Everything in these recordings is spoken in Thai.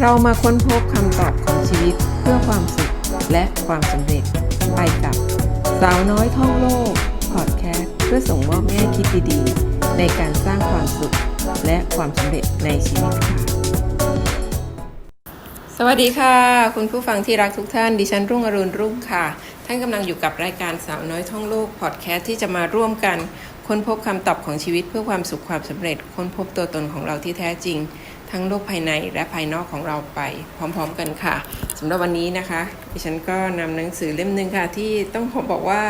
เรามาค้นพบคำตอบของชีวิตเพื่อความสุขและความสำเร็จ ไปกับสาวน้อยท่องโลกพอดแคสต์เพื่อส่งมอบแง่คิดดีๆ ในการสร้างความสุขและความสำเร็จในชีวิตค่ะ สวัสดีค่ะ คุณผู้ฟังที่รักทุกท่าน ดิฉันรุ่งอรุณรุ่งค่ะ ท่านกำลังอยู่กับรายการสาวน้อยท่องโลกพอดแคสต์ที่จะมาร่วมกันค้นพบคำตอบของชีวิตเพื่อความสุขความสำเร็จ ค้นพบตัวตนของเราที่แท้จริง ทั้งโลกภายในและภายนอกของเราไป พร้อม ๆ กันค่ะสำหรับวันนี้นะคะ ดิฉันก็นำหนังสือเล่มหนึ่งค่ะที่ต้องขอบอกว่า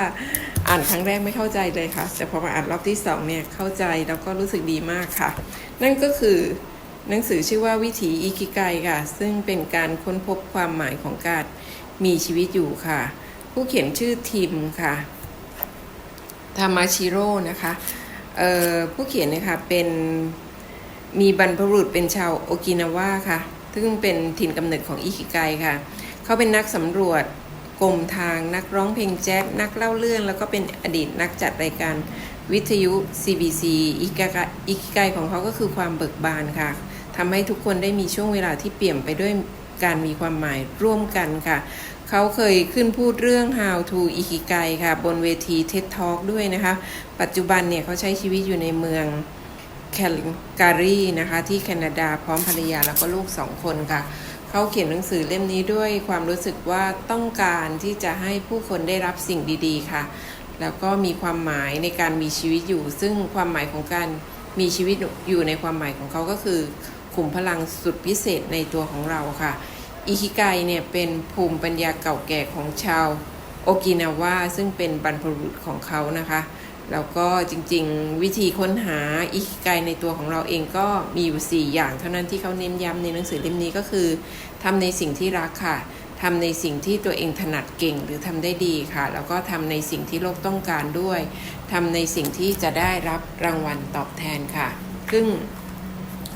อ่านครั้งแรกไม่เข้าใจเลยค่ะ แต่พอมาอ่านรอบที่สองเนี่ยเข้าใจแล้วก็รู้สึกดีมากค่ะ นั่นก็คือหนังสือชื่อว่าวิถีอิคิไกค่ะ ซึ่งเป็นการค้นพบความหมายของการมีชีวิตอยู่ค่ะ ผู้เขียนชื่อทิมค่ะทามาชิโร่นะคะผู้เขียนเนี่ยค่ะเป็น มีบรรพบุรุษเป็นชาวโอกินาวาค่ะ ซึ่งเป็นถิ่นกำเนิดของอิคิไกค่ะ เขาเป็นนักสำรวจกรมทางนักร้องเพลงแจ๊สนักเล่าเรื่อง แล้วก็เป็นอดีตนักจัดรายการวิทยุ CBC อิกิไกอิคิไกของเขาก็คือความเบิกบานค่ะทำให้ทุกคนได้มีช่วงเวลาที่เปลี่ยนไปด้วยการมีความหมายร่วมกันค่ะ เขาเคยขึ้นพูดเรื่อง how to อิคิไกค่ะ บนเวที TED Talk ด้วยนะคะ ปัจจุบันเนี่ยเขาใช้ชีวิตอยู่ในเมือง แคลการีนะคะที่แคนาดาพร้อมภรรยาแล้วก็ลูกสองคนค่ะ เขาเขียนหนังสือเล่มนี้ด้วยความรู้สึกว่าต้องการที่จะให้ผู้คนได้รับสิ่งดีๆ ค่ะ แล้วก็มีความหมายในการมีชีวิตอยู่ ซึ่งความหมายของการมีชีวิตอยู่ในความหมายของเขาก็คือขุมพลังสุดพิเศษในตัวของเราค่ะ อิคิไกเนี่ยเป็นภูมิปัญญาเก่าแก่ของชาวโอกินาวาซึ่งเป็นบรรพบุรุษของเขานะคะ แล้วก็จริงๆ วิธีค้นหาอิคิไกในตัวของเราเองก็มีอยู่ 4 อย่าง เท่านั้นที่เขาเน้นย้ำในหนังสือเล่มนี้ก็คือทำในสิ่งที่รักค่ะทำในสิ่งที่ตัวเองถนัดเก่งหรือทำได้ดีค่ะ แล้วก็ทำในสิ่งที่โลกต้องการด้วยทำในสิ่งที่จะได้รับรางวัลตอบแทนค่ะ ซึ่ง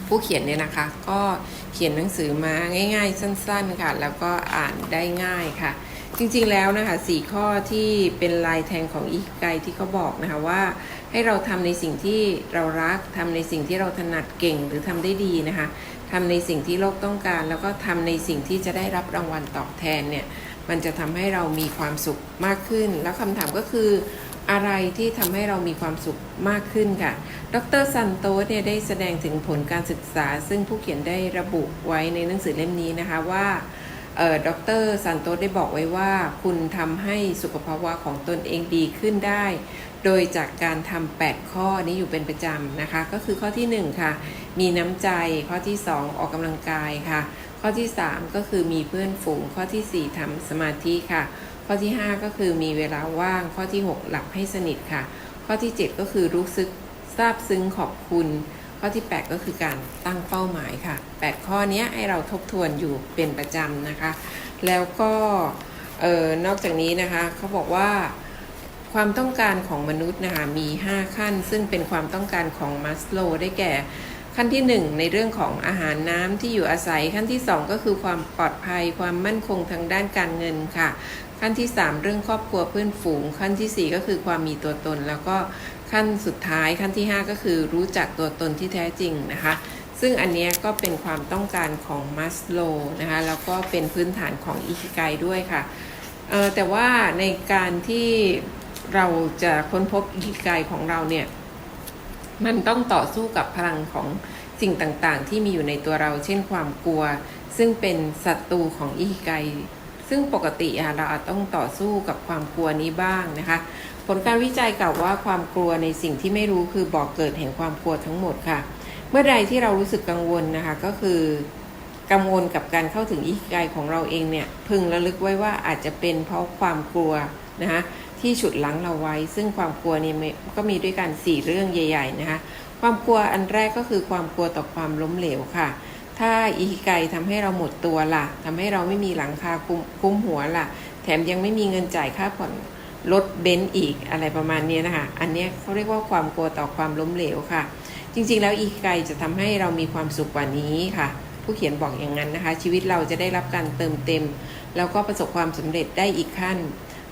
ผู้เขียนเนี่ยนะคะ ก็เขียนหนังสือมาง่าย ๆ สั้น ๆค่ะ แล้วก็อ่านได้ง่ายค่ะ จริงๆแล้วนะคะสี่ข้อที่เป็นลายแทงของอีกไกที่เขาบอกนะคะว่าให้เราทำในสิ่งที่เรารักทำในสิ่งที่เราถนัดเก่งหรือทำได้ดีนะคะทำในสิ่งที่โลกต้องการ แล้วก็ทำในสิ่งที่จะได้รับรางวัลตอบแทนเนี่ยมันจะทำให้เรามีความสุขมากขึ้น แล้วคำถามก็คืออะไรที่ทำให้เรามีความสุขมากขึ้นค่ะ ดรซันโตสเนี่ยได้แสดงถึงผลการศึกษา ซึ่งผู้เขียนได้ระบุไว้ในหนังสือเล่มนี้นะคะว่า ดรซันโตได้บอกไว้ว่า คุณทำให้สุขภาวะของตนเองดีขึ้นได้ โดยจากการทำ8ข้อนี้อยู่เป็นประจำนะคะ ก็คือข้อที่ 1 ค่ะ มีน้ำใจ ข้อที่ 2 ออกกำลังกายค่ะ ข้อที่ 3 ก็คือมีเพื่อนฝูง ข้อทีสี่4ทำสมาธิค่ะ ข้อที่ 5 ก็คือมีเวลาว่าง ข้อที่ 6 หลับให้สนิทค่ะ ข้อที่ 7 ก็คือรู้สึกซาบซึ้งขอบคุณ ข้อที่ 8 ก็คือการตั้งเป้าหมายค่ะ 8 ข้อนี้ให้เราทบทวนอยู่เป็นประจำนะคะ แล้วก็เออนอกจากนี้นะคะเขาบอกว่าความต้องการของมนุษย์นะคะมี 5 ขั้น ซึ่งเป็นความต้องการของมัสโลได้แก่ขั้นที่ 1 ในเรื่องของอาหารน้ำที่อยู่อาศัยขั้นที่ 2 ก็คือความปลอดภัยความมั่นคงทางด้านการเงินค่ะ ขั้นที่ 3 เรื่องครอบครัวเพื่อนฝูง ขั้นทีสี่4 ก็คือความมีตัวตน แล้วก็ ขั้นสุดท้ายขั้นที่ 5 ก็คือรู้จักตัวตนที่แท้จริงนะคะ ซึ่งอันนี้ก็เป็นความต้องการของมัสโลนะคะแล้วก็เป็นพื้นฐานของอิคิไกด้วยค่ะเออแต่ว่าในการที่เราจะค้นพบอิคิไกของเราเนี่ยมันต้องต่อสู้กับพลังของสิ่งต่างๆ ที่มีอยู่ในตัวเรา เช่นความกลัว ซึ่งเป็นศัตรูของอิคิไก ซึ่งปกติอะเราอาจต้องต่อสู้กับความกลัวนี้บ้างนะคะ ผลการวิจัยกล่าวว่าความกลัวในสิ่งที่ไม่รู้คือบอกเกิดแห่งความกลัวทั้งหมดค่ะ เมื่อใดที่เรารู้สึกกังวลนะคะก็คือกังวลกับการเข้าถึงอิคิไกของเราเองเนี่ยพึงระลึกไว้ว่าอาจจะเป็นเพราะความกลัวนะคะที่ฉุดหลังเราไว้ ซึ่งความกลัวเนี่ยก็มีด้วยกัน4เรื่องใหญ่ ๆนะคะ ความกลัวอันแรกก็คือความกลัวต่อความล้มเหลวค่ะ ถ้าอิคิไก่ทำให้เราหมดตัวล่ะทำให้เราไม่มีหลังคาคุมคุ้มหัวล่ะ แถมยังไม่มีเงินจ่ายค่าผ่อนรถเบนซ์อีกอะไรประมาณนี้นะคะ อันนี้เขาเรียกว่าความกลัวต่อความล้มเหลวค่ะ จริงๆ แล้วอิคิไก่จะทำให้เรามีความสุขกว่านี้ค่ะ ผู้เขียนบอกอย่างนั้นนะคะ ชีวิตเราจะได้รับการเติมเต็ม แล้วก็ประสบความสำเร็จได้อีกขั้น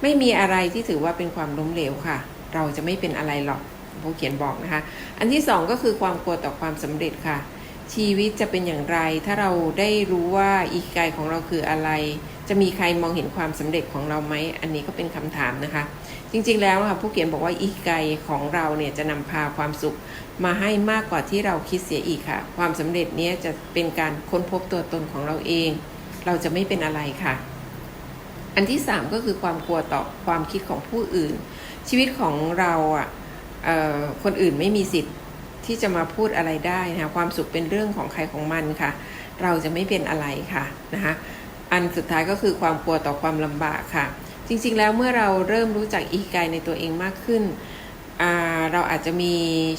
ไม่มีอะไรที่ถือว่าเป็นความล้มเหลวค่ะ เราจะไม่เป็นอะไรหรอกผู้เขียนบอกนะคะ อันที่สองก็คือความกลัวต่อความสำเร็จค่ะ ชีวิตจะเป็นอย่างไร ถ้าเราได้รู้ว่าอีกไกของเราคืออะไร จะมีใครมองเห็นความสำเร็จของเราไหมอันนี้ก็เป็นคำถามนะคะ จริงๆแล้วค่ะผู้เขียนบอกว่าอีกไกของเราเนี่ยจะนำพาความสุขมาให้มากกว่าที่เราคิดเสียอีกค่ะ ความสำเร็จเนี้ยจะเป็นการค้นพบตัวตนของเราเอง เราจะไม่เป็นอะไรค่ะ อันที่สามก็คือความกลัวต่อความคิดของผู้อื่น ชีวิตของเราอะคนอื่นไม่มีสิทธิ์ ที่จะมาพูดอะไรได้นะคะความสุขเป็นเรื่องของใครของมันค่ะ เราจะไม่เป็นอะไรค่ะนะคะอันสุดท้ายก็คือความกลัวต่อความลำบากค่ะ จริงๆแล้วเมื่อเราเริ่มรู้จักอีกกายในตัวเองมากขึ้น เราอาจจะมี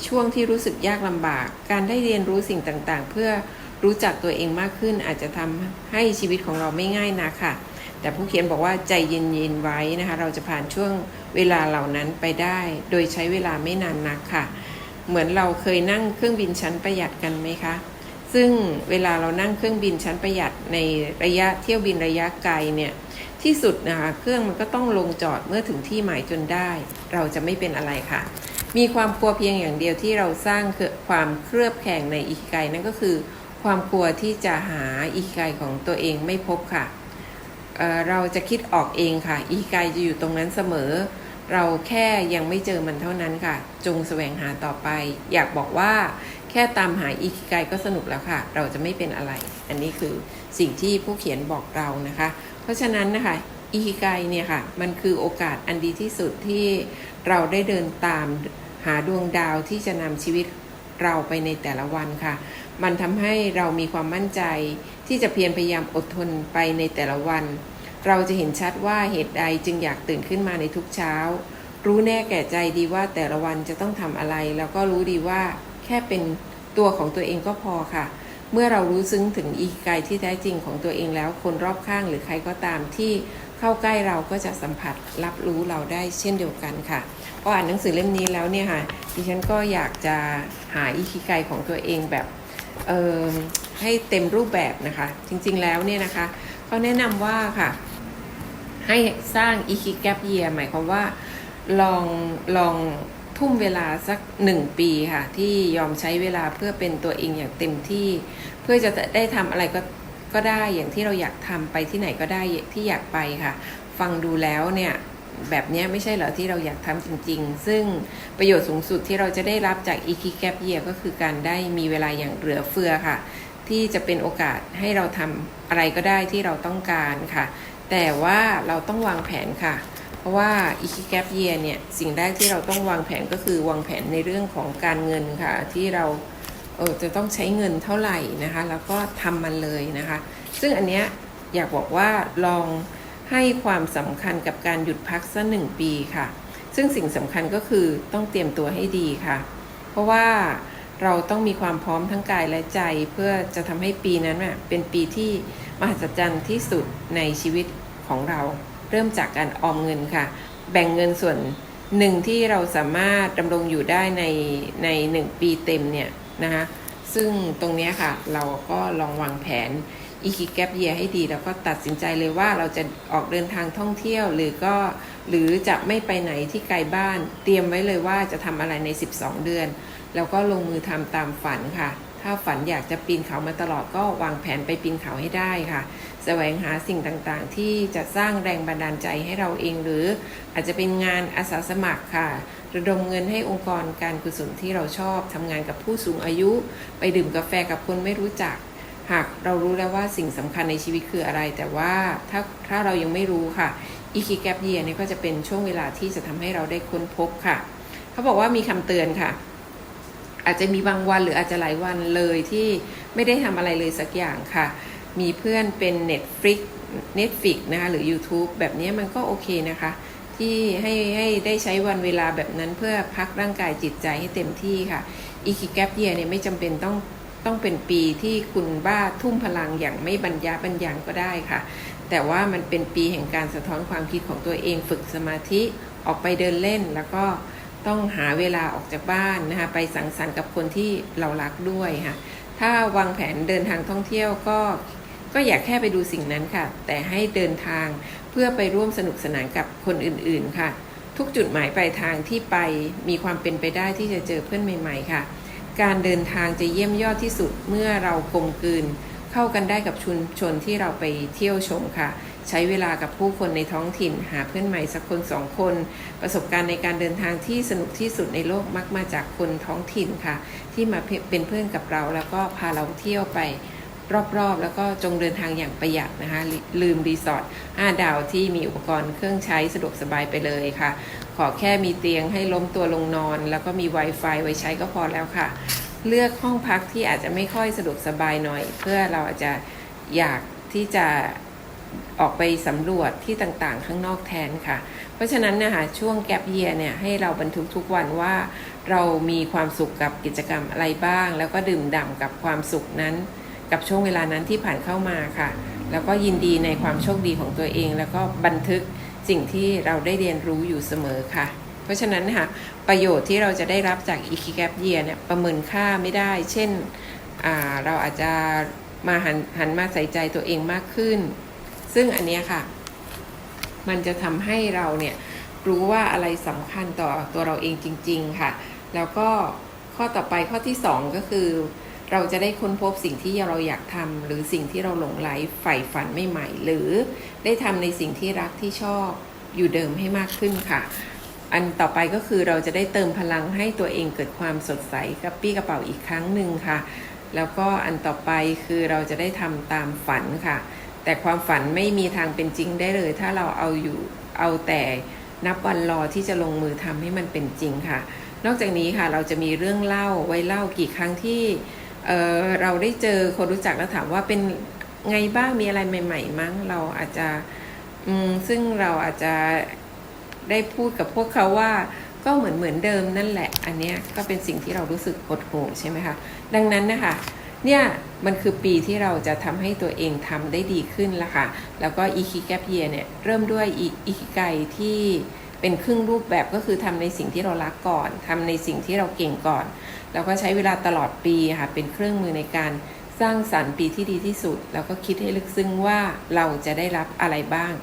ช่วงที่รู้สึกยากลำบาก การได้เรียนรู้สิ่งต่างๆ เพื่อรู้จักตัวเองมากขึ้น อาจจะทำให้ชีวิตของเราไม่ง่ายนะค่ะ แต่ผู้เขียนบอกว่าใจเย็นๆไว้นะคะ เราจะผ่านช่วงเวลาเหล่านั้นไปได้ โดยใช้เวลาไม่นานนักค่ะ เหมือนเราเคยนั่งเครื่องบินชั้นประหยัดกันไหมคะ ซึ่งเวลาเรานั่งเครื่องบินชั้นประหยัดในระยะเที่ยวบินระยะไกลเนี่ยที่สุดนะคะเครื่องมันก็ต้องลงจอดเมื่อถึงที่หมายจนได้ เราจะไม่เป็นอะไรค่ะ มีความกลัวเพียงอย่างเดียวที่เราสร้างคือความเครือบแข่งในอิคิไกนั่นก็คือ ความกลัวที่จะหาอิคิไกของตัวเองไม่พบค่ะเเราจะคิดออกเองค่ะ อีกายจะอยู่ตรงนั้นเสมอ เราแค่ยังไม่เจอมันเท่านั้นค่ะ จงแสวงหาต่อไป อยากบอกว่าแค่ตามหาอีกายก็สนุกแล้วค่ะ เราจะไม่เป็นอะไร อันนี้คือสิ่งที่ผู้เขียนบอกเรานะคะ เพราะฉะนั้นนะคะอีกายเนี่ยค่ะ มันคือโอกาสอันดีที่สุดที่เราได้เดินตามหาดวงดาวที่จะนำชีวิตเราไปในแต่ละวันค่ะ มันทำให้เรามีความมั่นใจที่จะเพียรพยายามอดทนไปในแต่ละวัน เราจะเห็นชัดว่าเหตุใดจึงอยากตื่นขึ้นมาในทุกเช้า รู้แน่แก่ใจดีว่าแต่ละวันจะต้องทำอะไร แล้วก็รู้ดีว่าแค่เป็นตัวของตัวเองก็พอค่ะ เมื่อเรารู้ซึ้งถึงอีกกายที่แท้จริงของตัวเองแล้ว คนรอบข้างหรือใครก็ตามที่เข้าใกล้เราก็จะสัมผัสรับรู้เราได้เช่นเดียวกันค่ะพออ่านหนังสือเล่มนี้แล้วเนี่ยค่ะดิฉันก็อยากจะหาอีคิไกของตัวเองแบบเอ่อให้เต็มรูปแบบนะคะ จริงๆแล้วเนี่ยนะคะเขาแนะนำว่าค่ะ ให้สร้างอีคิแกปเยียหมายความว่าลองลองทุ่มเวลาสักหนึ่งปีค่ะ ที่ยอมใช้เวลาเพื่อเป็นตัวเองอย่างเต็มที่ เพื่อจะได้ทำอะไรก็ก็ได้อย่างที่เราอยากทำไปที่ไหนก็ได้ที่อยากไปค่ะ ฟังดูแล้วเนี่ยแบบเนี้ยไม่ใช่เหรอที่เราอยากทำจริง ๆ ซึ่งประโยชน์สูงสุดที่เราจะได้รับจาก e k i Gap Year ก็คือการได้มีเวลาอย่างเหลือเฟือค่ะ ที่จะเป็นโอกาสให้เราทำอะไรก็ได้ที่เราต้องการค่ะ แต่ว่าเราต้องวางแผนค่ะ เพราะว่า e k i Gap Year เนี่ยสิ่งแรกที่เราต้องวางแผนก็คือวางแผนในเรื่องของการเงินค่ะ ที่เราเออจะต้องใช้เงินเท่าไหร่นะคะ แล้วก็ทำมันเลยนะคะ ซึ่งอันเนี้ยอยากบอกว่าลองให้ความสำคัญกับการหยุดพักสักหนึ่งปีค่ะ ซึ่งสิ่งสำคัญก็คือต้องเตรียมตัวให้ดีค่ะ เพราะว่า เราต้องมีความพร้อมทั้งกายและใจ เพื่อจะทำให้ปีนั้นน่ะเป็นปีที่มหัศจรรย์ที่สุดในชีวิตของเรา เริ่มจากการออมเงินค่ะ แบ่งเงินส่วนหนึ่งที่เราสามารถดำรงอยู่ได้ในในหนึ่งปีเต็มเนี่ยนะคะซึ่งตรงนี้ค่ะเราก็ลองวางแผนอีคิแกปเยียให้ดี แล้วก็ตัดสินใจเลยว่าเราจะออกเดินทางท่องเที่ยวหรือก็หรือจะไม่ไปไหนที่ไกลบ้าน เตรียมไว้เลยว่าจะทำอะไรใน 12 เดือน แล้วก็ลงมือทำตามฝันค่ะ ถ้าฝันอยากจะปีนเขามาตลอดก็วางแผนไปปีนเขาให้ได้ค่ะ แสวงหาสิ่งต่างๆ ที่จะสร้างแรงบันดาลใจให้เราเองหรืออาจจะเป็นงานอาสาสมัครค่ะระดมเงินให้องค์กรการกุศลที่เราชอบทำงานกับผู้สูงอายุ ไปดื่มกาแฟกับคนไม่รู้จัก หากเรารู้แล้วว่าสิ่งสำคัญในชีวิตคืออะไร แต่ว่าถ้าถ้าเรายังไม่รู้ค่ะอีคิแกปเยียนี่ก็จะเป็นช่วงเวลาที่จะทำให้เราได้ค้นพบค่ะ เขาบอกว่ามีคำเตือนค่ะ อาจจะมีบางวันหรืออาจจะหลายวันเลยที่ไม่ได้ทำอะไรเลยสักอย่างค่ะ มีเพื่อนเป็น Netflix Netflix นะคะหรือ YouTube แบบนี้มันก็โอเคนะคะ ที่ให้ให้ได้ใช้วันเวลาแบบนั้นเพื่อพักร่างกายจิตใจให้เต็มที่ค่ะอีคิแกปเยียเนี่ยไม่จำเป็นต้องต้องเป็นปีที่คุณบ้าทุ่มพลังอย่างไม่บรรยาบรรยังก็ได้ค่ะ แต่ว่ามันเป็นปีแห่งการสะท้อนความคิดของตัวเองฝึกสมาธิออกไปเดินเล่นแล้วก็ ต้องหาเวลาออกจากบ้านนะคะไปสังสรรค์กับคนที่เรารักด้วยค่ะถ้าวางแผนเดินทางท่องเที่ยวก็ก็อยากแค่ไปดูสิ่งนั้นค่ะ แต่ให้เดินทางเพื่อไปร่วมสนุกสนานกับคนอื่นๆค่ะ ทุกจุดหมายปลายทางที่ไปมีความเป็นไปได้ที่จะเจอเพื่อนใหม่ ๆ ค่ะ การเดินทางจะเยี่ยมยอดที่สุดเมื่อเรากลมกลืน เข้ากันได้กับชุมชนที่เราไปเที่ยวชมค่ะ ใช้เวลากับผู้คนในท้องถิ่น หาเพื่อนใหม่สักคนสองคน ประสบการณ์ในการเดินทางที่สนุกที่สุดในโลกมักมาจากคนท้องถิ่นค่ะ ที่มาเป็นเพื่อนกับเรา แล้วก็พาเราเที่ยวไปรอบๆ แล้วก็จงเดินทางอย่างประหยัดนะคะลลืมรีสอร์ท5ดาวที่มีอุปกรณ์เครื่องใช้สะดวกสบายไปเลยค่ะ ขอแค่มีเตียงให้ล้มตัวลงนอน แล้วก็มี Wi-Fi ไว้ใช้ก็พอแล้วค่ะ เลือกห้องพักที่อาจจะไม่ค่อยสะดวกสบายหน่อย เพื่อเราอาจจะอยากที่จะ ออกไปสำรวจที่ต่างๆ ข้างนอกแทนค่ะ เพราะฉะนั้นนะคะช่วงแกลบเยียเนี่ยให้เราบันทึกทุกวันว่า เรามีความสุขกับกิจกรรมอะไรบ้าง แล้วก็ดื่มด่ำกับความสุขนั้น กับช่วงเวลานั้นที่ผ่านเข้ามาค่ะ แล้วก็ยินดีในความโชคดีของตัวเอง แล้วก็บันทึกสิ่งที่เราได้เรียนรู้อยู่เสมอค่ะ เพราะฉะนั้นค่ะประโยชน์ที่เราจะได้รับจาก e k i g a p Year เนี่ยประเมินค่าไม่ได้ เช่นเราอาจจะมาหันหันมาใส่ใจตัวเองมากขึ้น ซึ่งอันเนี้ยค่ะ มันจะทำให้เราเนี่ยรู้ว่าอะไรสำคัญต่อตัวเราเองจริง ๆ ค่ะ แล้วก็ข้อต่อไปข้อที่ 2 ก็คือ เราจะได้ค้นพบสิ่งที่เราอยากทำหรือสิ่งที่เราหลงไหลใฝ่ฝันไม่ใหม่หรือได้ทำในสิ่งที่รักที่ชอบอยู่เดิมให้มากขึ้นค่ะ อันต่อไปก็คือเราจะได้เติมพลังให้ตัวเองเกิดความสดใสกับปี้กระเป๋าอีกครั้งหนึ่งค่ะ แล้วก็อันต่อไปคือเราจะได้ทำตามฝันค่ะ แต่ความฝันไม่มีทางเป็นจริงได้เลย ถ้าเราเอาอยู่เอาแต่นับวันรอที่จะลงมือทำให้มันเป็นจริงค่ะ นอกจากนี้ค่ะเราจะมีเรื่องเล่าไว้เล่ากี่ครั้งที่เเราได้เจอคนรู้จักแล้วถามว่าเป็นไงบ้างมีอะไรใหม่ ๆ มั้งเราอาจจะซึ่งเราอาจจะได้พูดกับพวกเขาว่าก็เหมือนเหมือนเดิมนั่นแหละ อันนี้ก็เป็นสิ่งที่เรารู้สึกหดหู่ใช่ไหมคะ ดังนั้นนะคะ เนี่ยมันคือปีที่เราจะทำให้ตัวเองทำได้ดีขึ้นละค่ะ แล้วก็อีคิแกปเยียเนี่ยเริ่มด้วยอีคิไกที่เป็นครึ่งรูปแบบก็คือทำในสิ่งที่เรารักก่อน ทำในสิ่งที่เราเก่งก่อน แล้วก็ใช้เวลาตลอดปีค่ะเป็นเครื่องมือในการสร้างสรรค์ปีที่ดีที่สุด แล้วก็คิดให้ลึกซึ้งว่าเราจะได้รับอะไรบ้าง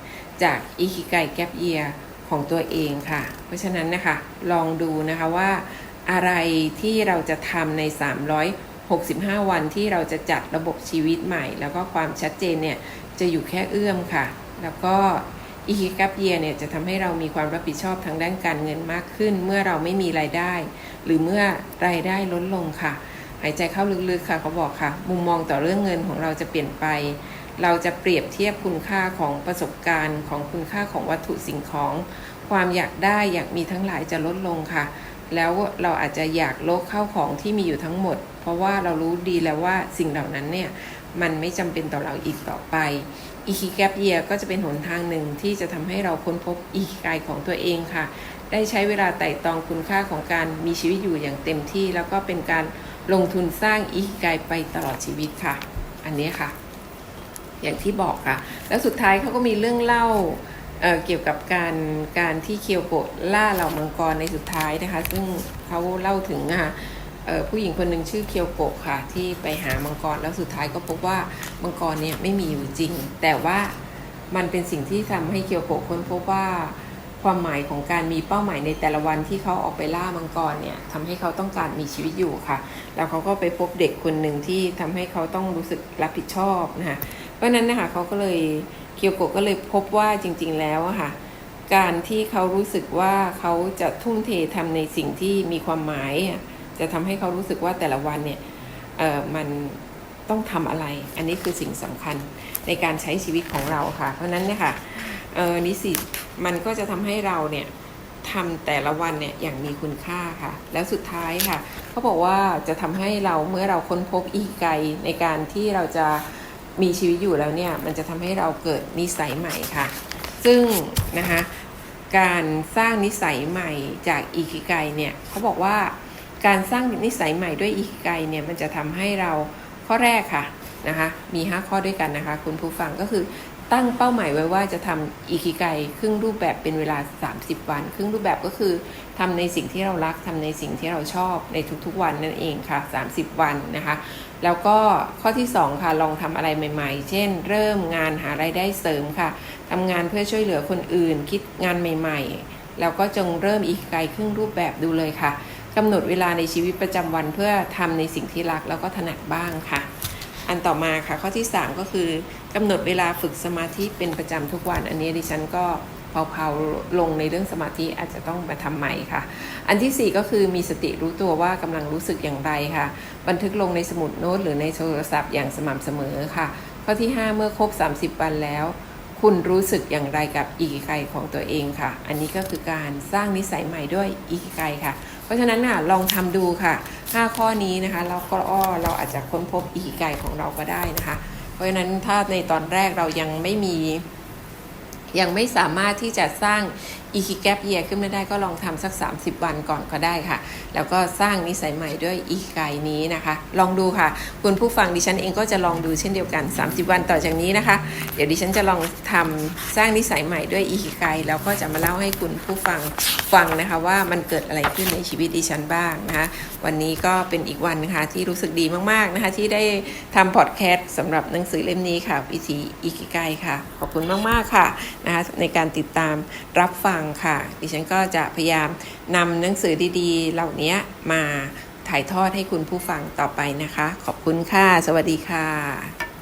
จากอีคิไกแกปเยียของตัวเองค่ะ เพราะฉะนั้นนะคะลองดูนะคะว่าอะไรที่เราจะทำใน 65 วันที่เราจะจัดระบบชีวิตใหม่ แล้วก็ความชัดเจนเนี่ยจะอยู่แค่เอื้อมค่ะ แล้วก็อีคิกัปเยียเนี่ยจะทำให้เรามีความรับผิดชอบทางด้านการเงินมากขึ้น เมื่อเราไม่มีรายได้ หรือเมื่อรายได้ลดลงค่ะ หายใจเข้าลึกๆค่ะเขาบอกค่ะ มุมมองต่อเรื่องเงินของเราจะเปลี่ยนไป เราจะเปรียบเทียบคุณค่าของประสบการณ์ ของคุณค่าของวัตถุสิ่งของ ความอยากได้อยากมีทั้งหลายจะลดลงค่ะ แล้วเราอาจจะอยากโลกเข้าของที่มีอยู่ทั้งหมด เพราะว่าเรารู้ดีแล้วว่าสิ่งเหล่านั้นเนี่ยมันไม่จำเป็นต่อเราอีกต่อไปอีคิแกปเยียก็จะเป็นหนทางหนึ่งที่จะทำให้เราค้นพบอีคิกายของตัวเองค่ะ ได้ใช้เวลาไต่ตองคุณค่าของการมีชีวิตอยู่อย่างเต็มที่ แล้วก็เป็นการลงทุนสร้างอีคิกายไปตลอดชีวิตค่ะ อันนี้ค่ะ อย่างที่บอกค่ะ แล้วสุดท้ายเขาก็มีเรื่องเล่า เเกี่ยวกับการการที่เคียวโกะล่าเหล่ามังกรในสุดท้ายนะคะ ซึ่งเขาเล่าถึงค่ะผู้หญิงคนหนึ่งชื่อเคียวโกะค่ะ ที่ไปหามังกรแล้วสุดท้ายก็พบว่ามังกรเนี่ยไม่มีอยู่จริง แต่ว่ามันเป็นสิ่งที่ทำให้เคียวโกะค้นพบว่าความหมายของการมีเป้าหมายในแต่ละวันที่เขาออกไปล่ามังกรเนี่ยทำให้เขาต้องการมีชีวิตอยู่ค่ะ แล้วเขาก็ไปพบเด็กคนหนึ่งที่ทำให้เขาต้องรู้สึกรับผิดชอบนะคะเพราะนั้นนะคะเขาก็เลย เคียวโกะก็เลยพบว่าจริง ๆ แล้วค่ะ การที่เขารู้สึกว่าเขาจะทุ่มเททำในสิ่งที่มีความหมาย จะทำให้เขารู้สึกว่าแต่ละวันเนี่ยเออมันต้องทำอะไร อันนี้คือสิ่งสำคัญในการใช้ชีวิตของเราค่ะ เพราะนั้นเนี่ยค่ะเออนิสิตมันก็จะทำให้เราเนี่ยทำแต่ละวันเนี่ยอย่างมีคุณค่าค่ะ แล้วสุดท้ายค่ะเขาบอกว่าจะทำให้เราเมื่อเราค้นพบอีกไกในการที่เราจะ มีชีวิตอยู่แล้วเนี่ยมันจะทำให้เราเกิดนิสัยใหม่ค่ะ ซึ่งนะคะการสร้างนิสัยใหม่จากอีกิไกเนี่ยเขาบอกว่าการสร้างนิสัยใหม่ด้วยอีกิไกเนี่ยมันจะทำให้เราข้อแรกค่ะนะคะมี 5 ข้อด้วยกันนะคะ คุณผู้ฟังก็คือตั้งเป้าหมายไว้ว่าจะทำอีกิไกครึ่งรูปแบบเป็นเวลา 30 วัน ครึ่งรูปแบบก็คือทำในสิ่งที่เรารักทำในสิ่งที่เราชอบในทุกๆวันนั่นเองค่ะ 30 วันนะคะ แล้วก็ข้อที่ 2 ค่ะ ลองทำอะไรใหม่ ๆ เช่น เริ่มงานหาไรายได้เสริมค่ะทำงานเพื่อช่วยเหลือคนอื่น คิดงานใหม่ ๆ แล้วก็จงเริ่มอีกไกลครึ่งรูปแบบดูเลยค่ะกำหนดเวลาในชีวิตประจำวันเพื่อทำในสิ่งที่รักแล้วก็ถนัดบ้างค่ะ อันต่อมาค่ะข้อที่ 3 ก็คือกำหนดเวลาฝึกสมาธิเป็นประจำทุกวัน อันนี้ดิฉันก็ เผาๆลงในเรื่องสมาธิอาจจะต้องมาทำใหม่ค่ะ อันทีสี่ 4 ก็คือมีสติรู้ตัวว่ากำลังรู้สึกอย่างไรค่ะ บันทึกลงในสมุดโน้ตหรือในโทรศัพท์อย่างสม่ำเสมอค่ะ ข้อที่ 5 เมื่อครบ 30 วันแล้ว คุณรู้สึกอย่างไรกับอีกไกของตัวเองค่ะ อันนี้ก็คือการสร้างนิสัยใหม่ด้วยอีกไกค่ะ เพราะฉะนั้นน่ะลองทำดูค่ะ 5 ข้อนี้นะคะแล้วก็อ้อเราอาจจะค้นพบอีกไกของเราก็ได้นะคะ เพราะฉะนั้นถ้าในตอนแรกเรายังไม่มี ยังไม่สามารถที่จะสร้าง อีคิแกปเยียขึ้นไมาได้ก็ลองทำสัก 30 วันก่อนก็ได้ค่ะ แล้วก็สร้างนิสัยใหม่ด้วยอีคิไกนี้นะคะ ลองดูค่ะ คุณผู้ฟังดิฉันเองก็จะลองดูเช่นเดียวกัน 30 วันต่อจากนี้นะคะ เดี๋ยวดิฉันจะลองทำสร้างนิสัยใหม่ด้วยอีคิไกแล้วก็จะมาเล่าให้คุณผู้ฟังฟังนะคะ ว่ามันเกิดอะไรขึ้นในชีวิตดิฉันบ้างนะคะ วันนี้ก็เป็นอีกวันนะคะที่รู้สึกดีมากๆนะคะ ที่ได้ทำพอดแคสต์สำหรับหนังสือเล่มนี้ค่ะวิธีอีคิไกค่ะ ขอบคุณมากๆค่ะนะคะในการติดตามรับฟังค่ะ ดิฉันก็จะพยายามนำหนังสือดีๆ เหล่านี้มาถ่ายทอดให้คุณผู้ฟังต่อไปนะคะ ขอบคุณค่ะ สวัสดีค่ะ